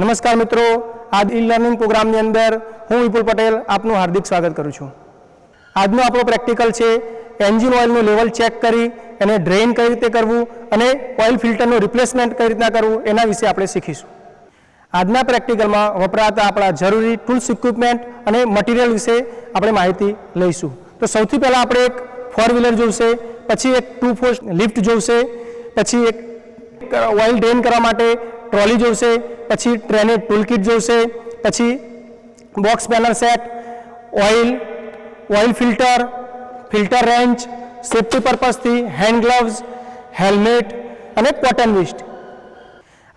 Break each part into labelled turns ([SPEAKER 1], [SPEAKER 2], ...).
[SPEAKER 1] નમસ્કાર મિત્રો. આ ઈ લર્નિંગ પ્રોગ્રામની અંદર હું વિપુલ પટેલ આપનું હાર્દિક સ્વાગત કરું છું. આજનો આપણો પ્રેક્ટિકલ છે એન્જિન ઓઇલનું લેવલ ચેક કરી, એને ડ્રેઇન કઈ રીતે કરવું અને ઓઇલ ફિલ્ટરનું રિપ્લેસમેન્ટ કઈ રીતના કરવું એના વિશે આપણે શીખીશું. આજના પ્રેક્ટિકલમાં વપરાતા આપણા જરૂરી ટૂલ્સ, ઇક્વિપમેન્ટ અને મટીરિયલ વિશે આપણે માહિતી લઈશું. તો સૌથી પહેલાં આપણે એક ફોર વ્હીલર જોઈશે પછી એક ટુ ફોર લિફ્ટ જોઈશે પછી એક ઓઇલ ડ્રેન કરવા માટે ટ્રોલી જોઈશે પછી ટ્રેની ટૂલકીટ જોઈશે પછી box panel set oil oil filter filter wrench safety પર્પઝથી hand gloves helmet અને કોટન વેસ્ટ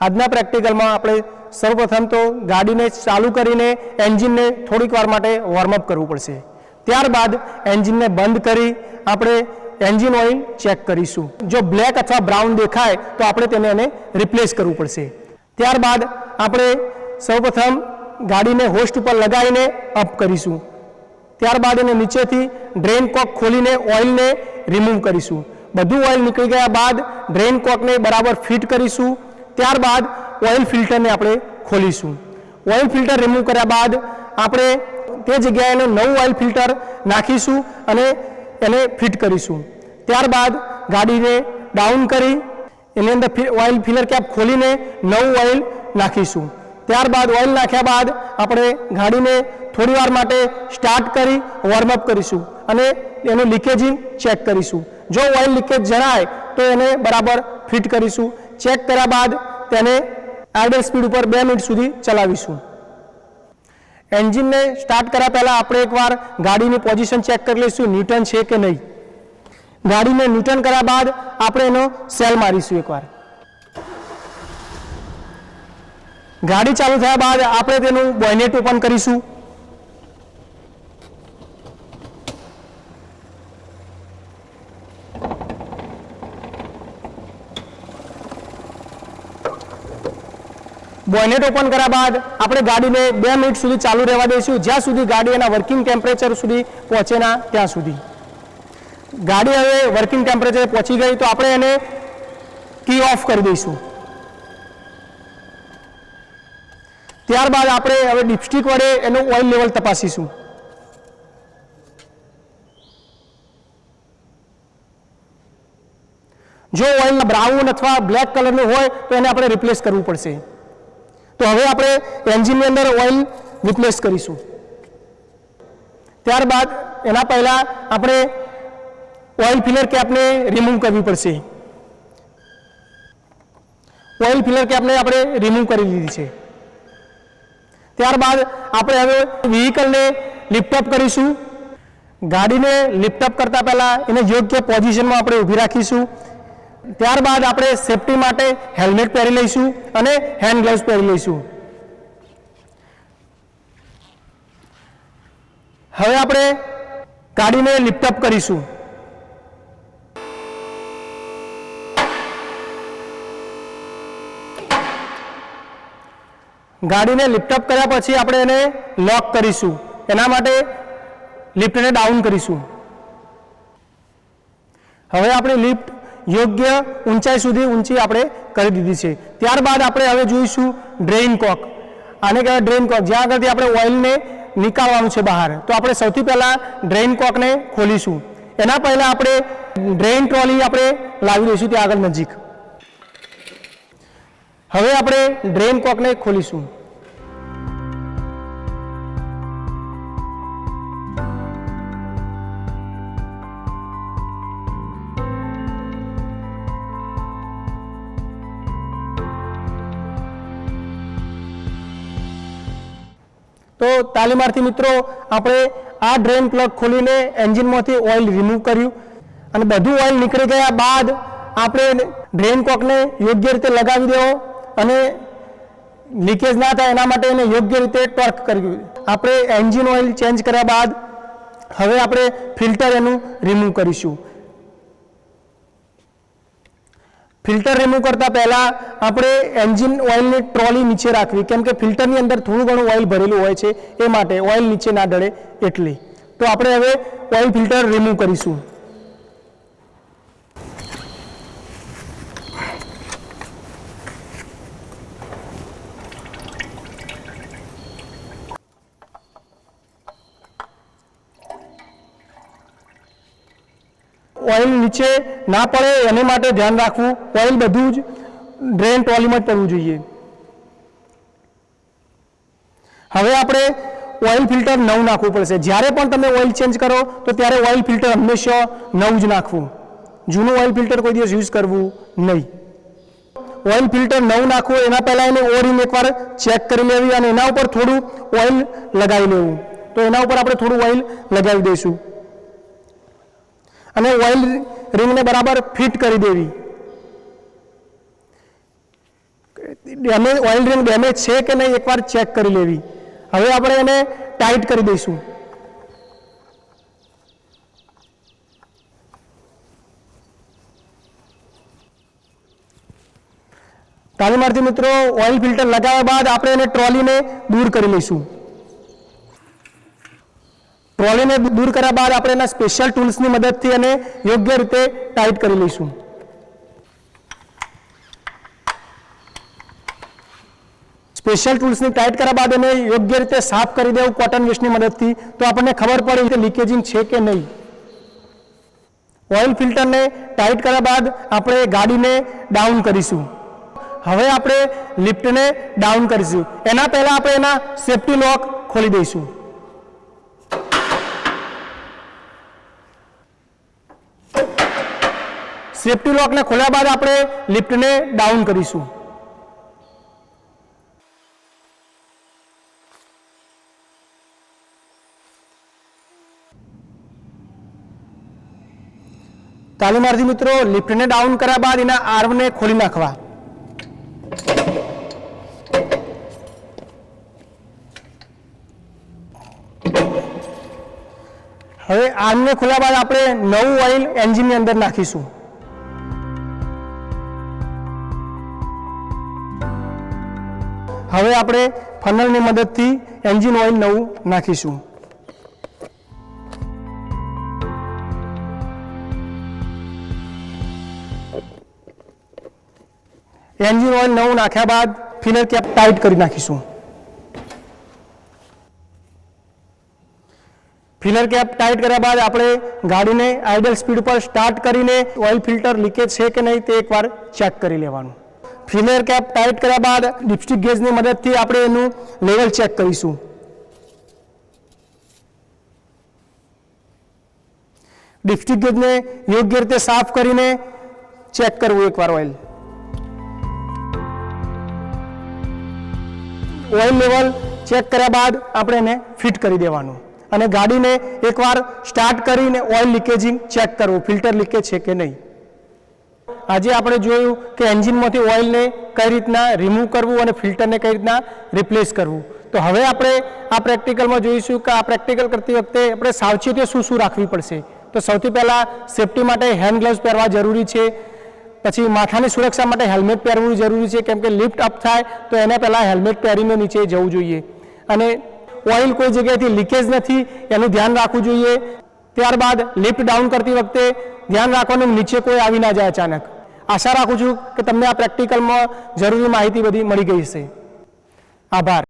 [SPEAKER 1] આજના પ્રેક્ટિકલમાં આપણે સૌપ્રથમ તો ગાડીને ચાલુ કરીને એન્જિનને થોડીક વાર માટે વોર્મઅપ કરવું પડશે. ત્યારબાદ એન્જિનને બંધ કરી આપણે એન્જિન ઓઇલ ચેક કરીશું. જો બ્લેક અથવા બ્રાઉન દેખાય તો આપણે તેને એને રિપ્લેસ કરવું પડશે. ત્યારબાદ આપણે સૌપ્રથમ ગાડીને હોસ્ટ ઉપર લગાવીને અપ કરીશું. ત્યારબાદ એને નીચેથી ડ્રેન કોક ખોલીને ઓઇલને રિમૂવ કરીશું. બધું ઓઇલ નીકળી ગયા બાદ ડ્રેન કોકને બરાબર ફિટ કરીશું. ત્યારબાદ ઓઇલ ફિલ્ટરને આપણે ખોલીશું. ઓઇલ ફિલ્ટર રિમૂવ કર્યા બાદ આપણે તે જગ્યાએ નવું ઓઇલ ફિલ્ટર નાખીશું અને એને ફિટ કરીશું. ત્યારબાદ ગાડીને ડાઉન કરી એની અંદર ઓઇલ ફિલર કેપ ખોલીને નવું ઓઇલ નાખીશું. ત્યારબાદ ઓઇલ નાખ્યા બાદ આપણે ગાડીને થોડીવાર માટે સ્ટાર્ટ કરી વોર્મઅપ કરીશું અને એનું લીકેજિંગ ચેક કરીશું. જો ઓઇલ લીકેજ જણાય તો એને બરાબર ફિટ કરીશું. ચેક કર્યા બાદ તેને આઈડલ સ્પીડ ઉપર બે મિનિટ સુધી ચલાવીશું. એન્જિનને સ્ટાર્ટ કર્યા પહેલાં આપણે એકવાર ગાડીની પોઝિશન ચેક કરી લઈશું ન્યૂટન છે કે નહીં. ગાડીને ન્યૂટન કર્યા બાદ આપણે એનો સેલ મારીશું એકવાર. ગાડી ચાલુ થયા બાદ આપણે તેનું બોયનેટ ઓપન કરીશું. બોયનેટ ઓપન કર્યા બાદ આપણે ગાડીને બે મિનિટ સુધી ચાલુ રહેવા દઈશું. જ્યાં સુધી ગાડી એના વર્કિંગ ટેમ્પરેચર સુધી પહોંચે ના ત્યાં સુધી. ગાડી હવે વર્કિંગ ટેમ્પરેચરે પહોંચી ગઈ તો આપણે એને કી ઓફ કરી દઈશું. ત્યારબાદ આપણે હવે ડિપસ્ટિક વડે એનું ઓઇલ લેવલ તપાસીશું. જો ઓઇલ બ્રાઉન અથવા બ્લેક કલરનું હોય તો એને આપણે રિપ્લેસ કરવું પડશે. તો હવે આપણે એન્જિનની અંદર ઓઇલ રિપ્લેસ કરીશું. ત્યારબાદ એના પહેલાં આપણે ઓઇલ ફિલર કેપને રિમૂવ કરવી પડશે? ઓઇલ ફિલર કેપને આપણે રિમૂવ કરી લીધી છે. ત્યારબાદ આપણે હવે વ્હીકલને લિફ્ટઅપ કરીશું. ગાડીને લિફ્ટઅપ કરતા પહેલાં એને યોગ્ય પોઝિશનમાં આપણે ઊભી રાખીશું. ત્યારબાદ આપણે સેફટી માટે હેલ્મેટ પહેરી લઈશું અને હેન્ડ ગ્લવ્સ પહેરી લઈશું. હવે આપણે ગાડીને લિફ્ટઅપ કરીશું. ગાડીને લિફ્ટઅપ કર્યા પછી આપણે એને લોક કરીશું. એના માટે લિફ્ટને ડાઉન કરીશું. હવે આપણે લિફ્ટ યોગ્ય ઊંચાઈ સુધી ઊંચી આપણે કરી દીધી છે. ત્યારબાદ આપણે હવે જોઈશું ડ્રેઇન કોક આને કહેવાય ડ્રેઇન કોક જ્યાં આગળથી આપણે ઓઇલને નીકાળવાનું છે બહાર. તો આપણે સૌથી પહેલાં ડ્રેઇન કોકને ખોલીશું. એના પહેલાં આપણે ડ્રેઇન ટ્રોલી આપણે લાવી દઈશું ત્યાં આગળ નજીક. હવે આપણે ડ્રેઇન કોકને ખોલીશું. તો તાલીમાર્થી મિત્રો, આપણે આ ડ્રેન પ્લગ ખોલીને એન્જિનમાંથી ઓઇલ રિમૂવ કર્યું અને બધું ઓઇલ નીકળી ગયા બાદ આપણે ડ્રેન કોકને યોગ્ય રીતે લગાવી દેવો અને લીકેજ ના થાય એના માટે એને યોગ્ય રીતે ટોર્ક કર્યું આપણે એન્જિન ઓઇલ ચેન્જ કર્યા બાદ હવે આપણે ફિલ્ટર એનું રિમૂવ કરીશું. ફિલ્ટર રિમૂવ કરતા પહેલાં આપણે એન્જિન ઓઇલની ટ્રોલી નીચે રાખવી. કેમ કે ફિલ્ટરની અંદર થોડું ઘણું ઓઇલ ભરેલું હોય છે એ માટે ઓઇલ નીચે ના ડળે એટલી. તો આપણે હવે ઓઇલ ફિલ્ટર રિમૂવ કરીશું. ઓઇલ નીચે ના પડે, એને માટે ધ્યાન રાખવું. ઓઇલ બધું જ ડ્રેન ટ્રોલીમાં જ પડવું જોઈએ. હવે આપણે ઓઇલ ફિલ્ટર નવું નાખવું પડશે. જ્યારે પણ તમે ઓઇલ ચેન્જ કરો, તો ત્યારે ઓઇલ ફિલ્ટર હંમેશા નવું જ નાખવું. જૂનું ઓઇલ ફિલ્ટર કોઈ દિવસ યુઝ કરવું નહીં. ઓઇલ ફિલ્ટર નવું નાખવું, એના પહેલાં એને ઓરિંગ એકવાર ચેક કરી લેવી અને એના ઉપર થોડું ઓઇલ લગાવી લેવું. તો એના ઉપર આપણે થોડું ઓઇલ લગાવી દઈશું. અને ઓઇલ રિંગને બરાબર ફિટ કરી દેવી. ડેમેજ ઓઇલ રિંગ ડેમેજ છે કે નહીં એકવાર ચેક કરી લેવી. હવે આપણે એને ટાઈટ કરી દઈશું. તાલીમાર્થી મિત્રો ઓઇલ ફિલ્ટર લગાવ્યા બાદ આપણે એને ટ્રોલીને દૂર કરી લઈશું. ટ્રોલીને દૂર કર્યા બાદ આપણે એના સ્પેશિયલ ટૂલ્સની મદદથી એને યોગ્ય રીતે ટાઈટ કરી લઈશું. સ્પેશિયલ ટૂલ્સની ટાઈટ કર્યા બાદ એને યોગ્ય રીતે સાફ કરી દેવું કોટન વેસ્ટની મદદથી. તો આપણને ખબર પડે કે લીકેજિંગ છે કે નહીં. ઓઇલ ફિલ્ટરને ટાઈટ કર્યા બાદ આપણે ગાડીને ડાઉન કરીશું. હવે આપણે લિફ્ટને ડાઉન કરીશું. એના પહેલાં આપણે એના સેફ્ટી લોક ખોલી દઈશું. સેફ્ટી લોકને ખોલ્યા બાદ આપણે લિફ્ટને ડાઉન કરીશું. તાલીમાર્થી મિત્રો, લિફ્ટને ડાઉન કર્યા બાદ એના આર્મને ખોલી નાખવા. હવે આર્મને ખોલ્યા બાદ આપણે નવું ઓઇલ એન્જિનની અંદર નાખીશું. હવે આપણે ફનલની મદદથી એન્જિન ઓઇલ નવું નાખીશું. એન્જિન ઓઇલ નવું નાખ્યા બાદ ફિલર કેપ ટાઈટ કરી નાખીશું. ફિલર કેપ ટાઈટ કર્યા બાદ આપણે ગાડીને આઇડલ સ્પીડ પર સ્ટાર્ટ કરીને ઓઇલ ફિલ્ટર લીકેજ છે કે નહીં તે એકવાર ચેક કરી લેવાનું. ફિલર કેપ ટાઈટ કર્યા બાદ ડિપસ્ટિક ગેજની મદદથી આપણે એનું લેવલ ચેક કરીશું. ડિપસ્ટિક ગેજને યોગ્ય રીતે સાફ કરીને ચેક કરવું એકવાર ઓઇલ ઓઇલ લેવલ ચેક કર્યા બાદ આપણે એને ફિટ કરી દેવાનું. અને ગાડીને એકવાર સ્ટાર્ટ કરીને ઓઇલ લીકેજિંગ ચેક કરવું ફિલ્ટર લીકેજ છે કે નહીં. આજે આપણે જોયું કે એન્જિનમાંથી ઓઇલને કઈ રીતના રિમૂવ કરવું અને ફિલ્ટરને કઈ રીતના રિપ્લેસ કરવું. તો હવે આપણે આ પ્રેક્ટિકલમાં જોઈશું કે આ પ્રેક્ટિકલ કરતી વખતે આપણે સાવચેતીઓ શું શું રાખવી પડશે. તો સૌથી પહેલાં સેફટી માટે હેન્ડ ગ્લવ્સ પહેરવા જરૂરી છે. પછી માથાની સુરક્ષા માટે હેલ્મેટ પહેરવું જરૂરી છે. કેમ કે લિફ્ટ અપ થાય તો એને પહેલાં હેલ્મેટ પહેરીને નીચે જવું જોઈએ. અને ઓઇલ કોઈ જગ્યાએથી લીકેજ નથી, એનું ધ્યાન રાખવું જોઈએ. ત્યારબાદ લિફ્ટ ડાઉન કરતી વખતે ધ્યાન રાખવાનું નીચે કોઈ આવી ના જાય અચાનક. આશા રાખું છું કે તમને આ પ્રેક્ટિકલમાં જરૂરી માહિતી બધી મળી ગઈ હશે. આભાર.